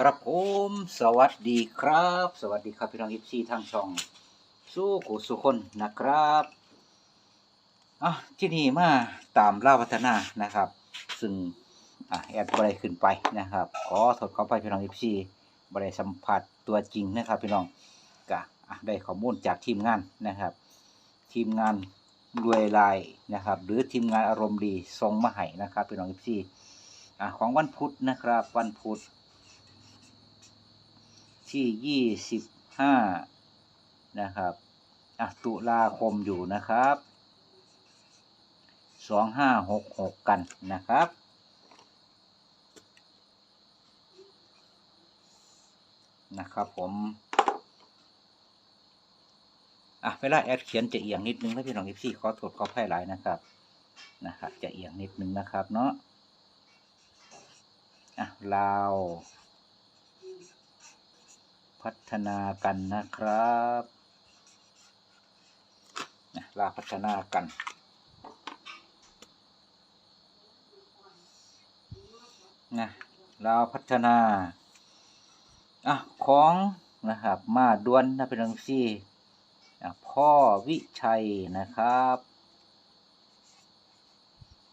ครับผมสวัสดีครับ สวัสดีครับพี่น้องอิฟซีทางช่อง สู้กุสุคนนะครับอะที่นี่มาตามล่าพัฒนานะครับ ซึ่งอะแอดบริขึ้นไปนะครับ ขอโทษขอไปพี่น้องอิฟซีบริสัมผัสตัวจริงนะครับ พี่น้องกะอะได้ข้อมูลจากทีมงานนะครับ ทีมงานรวยลายนะครับ หรือทีมงานอารมณ์ดีส่งมาให้นะครับพี่น้องอิฟซีอะของวันพุธนะครับ วันพุธ ที่ยี่สิบห้านะครับอะตุลาคมอยู่นะครับสองห้าหกหกกันนะครับนะครับผมอะเวลาแอดเขียนจะเอียงนิดนึงนะพี่น้องทิซี่ขอโทษขอแพ้หลายนะครับนะครับจะเอียงนิดนึงนะครับเนาะอะลาว พัฒนากันนะครับนะลาพัฒนากันนะลาวพัฒนาอะของนะครับ มาดวนนะเป็นรังซี่อะพ่อวิชัยนะครับ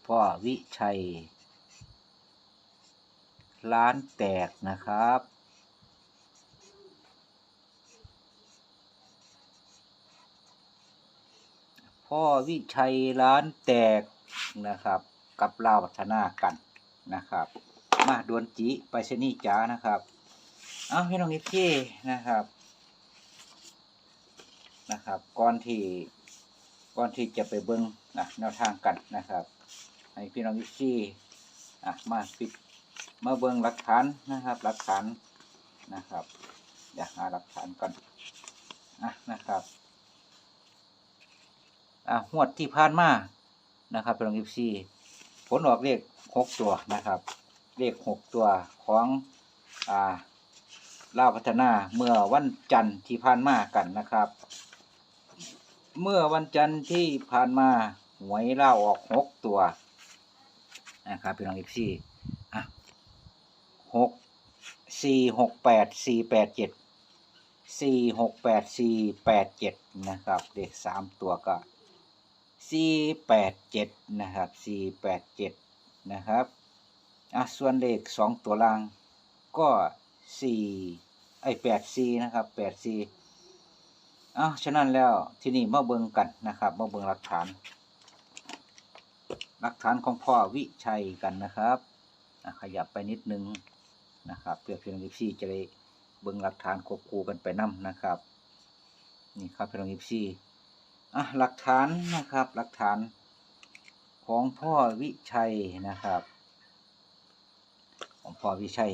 พ่อวิชัย ร้านแตกนะครับ พ่อวิชัยร้านแตกนะครับ กับลาวพัฒนากันนะครับ มาดวนจีไปชนีจ้านะครับเอาพี่น้องอีกที่นะครับนะครับ ก่อนที่ก่อนที่จะไปเบิ้งนะแนวทางกันนะครับให้พี่น้องอีกที่อะมาปิดมาเบิ้งหลักฐานนะครับหลักฐานนะครับอยากหาหลักฐานก่อนอะนะครับ หวดที่ผ่านมานะครับพี่น้องอีกที่ผลออกเลขหกตัวนะครับ เลขหกตัวของอ่าลาพัฒนาเมื่อวันจันทร์ที่ผ่านมากันนะครับ เมื่อวันจันทร์ที่ผ่านมาหวยเล่าออกหกตัวนะครับพี่น้องอีกสี่อะหกสี่หกแปดสี่แปดเจ็ดสี่หกแปดสี่แปดเจ็ดนะครับเลขสามตัวก็ สี่แปดเจ็ดนะครับสี่แปดเจ็ดนะครับอะส่วนเลขสองตัวล่างก็สี่ไอแปดสี่นะครับแปดสี่อ้าวฉะนั้นแล้วที่นี่มาเบิงกันนะครับมาเบิงหลักฐาน หลักฐานของพ่อวิชัยกันนะครับอะขยับไปนิดนึงนะครับเพื่อเพียงยิซี่จะได้เบิงหลักฐานควบคู่กันไปนํนะครับ นี่ครับเพียงยิซี่ อะหลักฐานนะครับ หลักฐานของพ่อวิชัยนะครับ ของพ่อวิชัย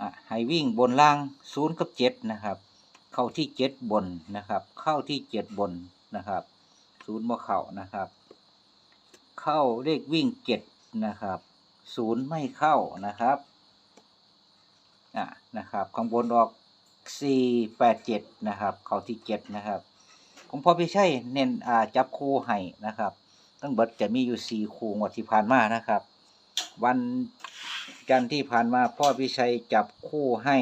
อะให้วิ่งบนล่างศูนย์กับเจ็ดนะครับ เข้าที่เจ็ดบนนะครับ เข้าที่เจ็ดบนนะครับศูนย์บ่เข้านะครับ เข้าเลขวิ่งเจ็ดนะครับศูนย์ไม่เข้านะครับอะนะครับข้างบนออกสี่แปดเจ็ดนะครับ เข้าที่เจ็ดนะครับ ผมพอพี่ใช่เน้นอ่าจับคู่ให้นะครับตั้งเบิดจะมีอยู่สี่คู่งวดที่ผ่านมานะครับ วันจันทร์ที่ผ่านมาพ่อพิชัยจับคู่ให้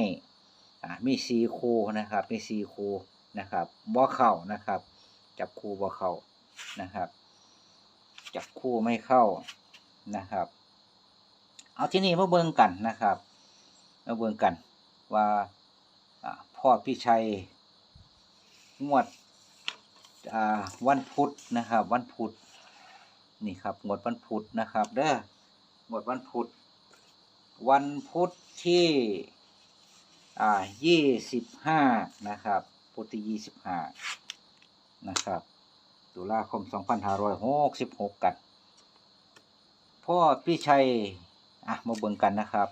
อ่ามีสี่คู่นะครับ มีสี่คู่นะครับบ่เข้านะครับ จับคู่บ่เข้านะครับ จับคู่ไม่เข้านะครับ เอาที่นี่มาเบิ่งกันนะครับมาเบิ่งกันว่าพ่อพิชัยงวด วันพุธนะครับ วันพุธนี่ครับงวดวันพุธนะครับ เด้อหมดวันพุธวันพุธที่อ่ายี่สิบห้านะครับพุธที่ยี่สิบห้านะครับตุลาคมสองพันห้าร้อยหกสิบหกกัน พ่อพี่ชัย อะ มาเบิ่งกันนะครับ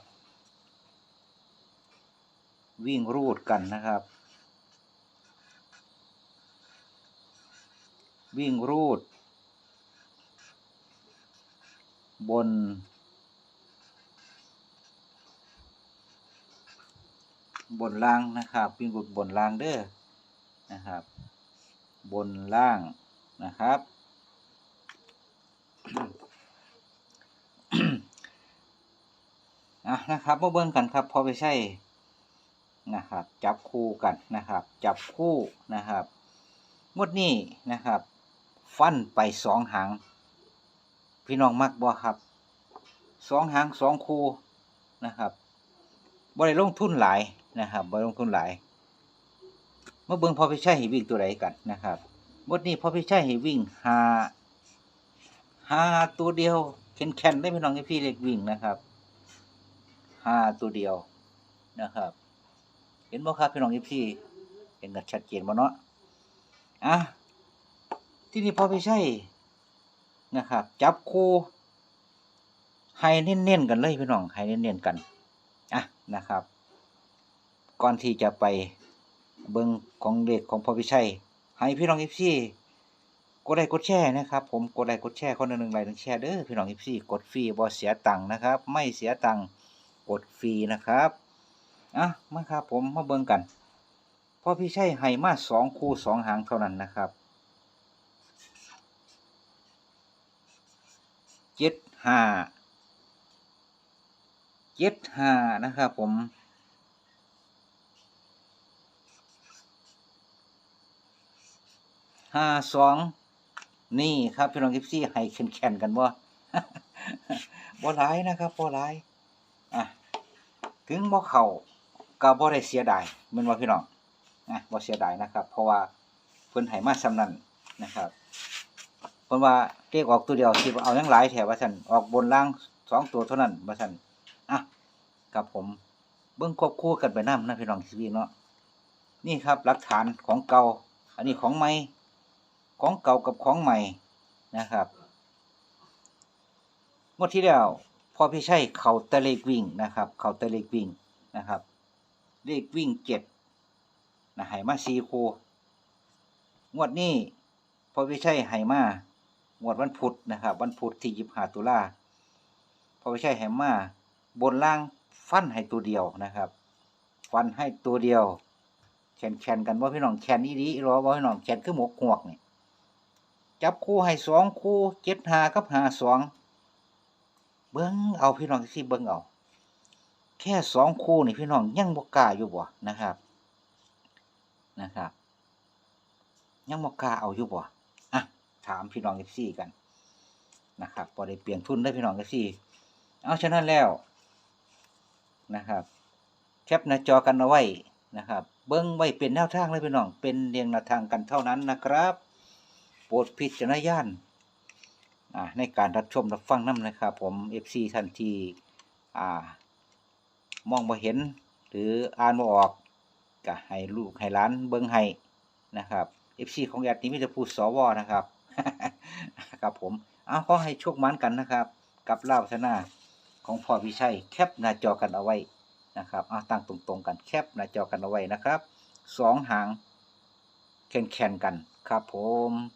วิ่งรูดกันนะครับ วิ่งรูด บน บนล่างนะครับ วิ่งบนบนล่างเด้อนะครับ บนล่างนะครับออะนะครับมาเบิ่งกันครับพอไปใช่นะครับ จับคู่กันนะครับ จับคู่นะครับงวดนี้นะครับ ฟันไปสองหาง พี่น้องมักบ่ครับสองหางสองคูนะครับบ่ได้ลงทุนหลายนะครับบ่ลงทุนหลายเมาเบิ่งพอไปใช่ให้วิ่งตัวใดกันนะครับงวดนี้พอไปใช่ให้วิ่งหาหาตัวเดียวแข็งๆได้พี่น้องให้พี่เล็กวิ่งนะครับหาตัวเดียวนะครับ เห็นบ่ครับพี่น้องให้พี่เห็นกันชัดเจนบ่เนาะอะ ที่นี่พอไปใช่นะครับ จับคู่ให้เน้นๆกันเลยพี่น้องให้เน้นๆกันอะนะครับ ก่อนที่จะไปเบิ่งของเด็กของพ่อพิชัยให้พี่น้องอีพี่กดไลค์กดแชร์นะครับ ผมกดไลค์กดแชร์คนหนึ่งไลค์หนึ่งแชร์เด้อพี่น้องอีพี่กดฟรีบ่เสียตังค์นะครับ ไม่เสียตังค์กดฟรีนะครับอะมาครับผมมาเบิ่งกันพ่อพิชัยให้มาสองคู่สองหางเท่านั้นนะครับ เจ็ดห้าเจ็ดห้านะครับผมห้าสองนี่ครับพี่น้องกิฟซี่ให้แข่งๆกันบ่บ่หลายนะครับบ่หลายอะถึงบ่เข้าก็บ่ได้เสียดายม่นว่าพี่น้องอะบ่เสียดายนะครับ เพราะว่าเพิ่นให้มาซำนันนะครับ เพิ่นว่าเลขออกตัวเดียวสิบเอาหยังหลายแถวว่าซั่นออกบนล่างสองตัวเท่านั้นว่าซั่นอะครับผมเบิ่งควบคู่กันไปน้ำนะพี่น้องทีวีเนาะนี่ครับหลักฐานของเก่า อันนี้ของใหม่ของเก่ากับของใหม่นะครับงวดที่แล้วพอพี่ใช่เขาตะเลขวิ่งนะครับ เขาตะเลขวิ่งนะครับ เลขวิ่งเจ็ดนะไหมาซีโคงวดนี้พอพี่ใช่ไหมา งวดวันพุธนะครับ วันพุธที่ยิบหาตุลาพอพี่ใช่ไหมมาบนล่างฟันให้ตัวเดียวนะครับ ฟันให้ตัวเดียวแขนแขนกันว่าพี่น้องแขนอีดีรอว่าพี่น้องแขนคือหมกหวกนี่จับคู่ให้สองคู่เจ็ดหากับหาสองเบิ้งเอาพี่น้องสิเบิ้งเอาแค่สองคู่นี่พี่น้องยังบกกาอยู่บ่นะครับนะครับ ยังบกกาเอาอยู่บ่ ถามพี่น้องเอฟซีกันนะครับพอได้เปลี่ยนทุนได้พี่น้องเอฟซีเอาฉะนั้นแล้วนะครับ แคปหน้าจอกันเอาไว้นะครับ เบิ้งไว้เป็นแนวทางเลยพี่น้อง เป็นเรียงแนวทางกันเท่านั้นนะครับ โปรดพิจารณญาณในการรับชมรับฟังน้ำนะครับ ผม FC ท่านที่มองมาเห็น หรืออ่านมาออกก็ให้ลูกให้ล้านเบิ้งให้นะครับ FC ของแอดนี้ไมแต่จะพูดสวนะครับ ครับผม เอาขอให้โชคมันกันนะครับ กับเล่าชนาของพ่อพิชัยแคปหน้าจอกันเอาไว้นะครับเอาตั้งตรงๆกันแคปหน้าจอกันเอาไว้นะครับสองหางแข่งๆกันครับผม